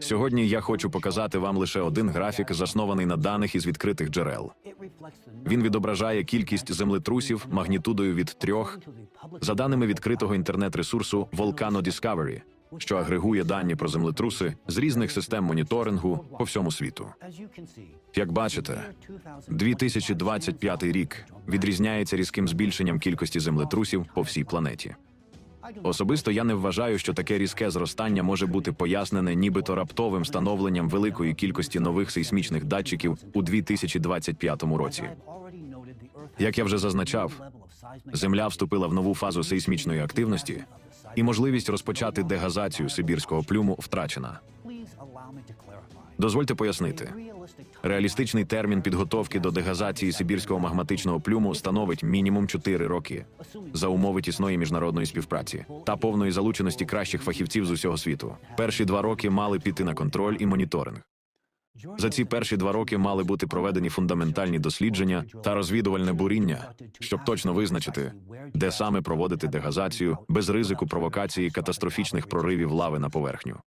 Сьогодні я хочу показати вам лише один графік, заснований на даних із відкритих джерел. Він відображає кількість землетрусів магнітудою від трьох за даними відкритого інтернет-ресурсу Volcano Discovery, що агрегує дані про землетруси з різних систем моніторингу по всьому світу. Як бачите, 2025 рік відрізняється різким збільшенням кількості землетрусів по всій планеті. Особисто я не вважаю, що таке різке зростання може бути пояснене нібито раптовим встановленням великої кількості нових сейсмічних датчиків у 2025 році. Як я вже зазначав, Земля вступила в нову фазу сейсмічної активності, і можливість розпочати дегазацію сибірського плюму втрачена. Дозвольте пояснити. Реалістичний термін підготовки до дегазації сибірського магматичного плюму становить мінімум 4 роки за умови тісної міжнародної співпраці та повної залученості кращих фахівців з усього світу. Перші два роки мали піти на контроль і моніторинг. За ці перші два роки мали бути проведені фундаментальні дослідження та розвідувальне буріння, щоб точно визначити, де саме проводити дегазацію без ризику провокації катастрофічних проривів лави на поверхню.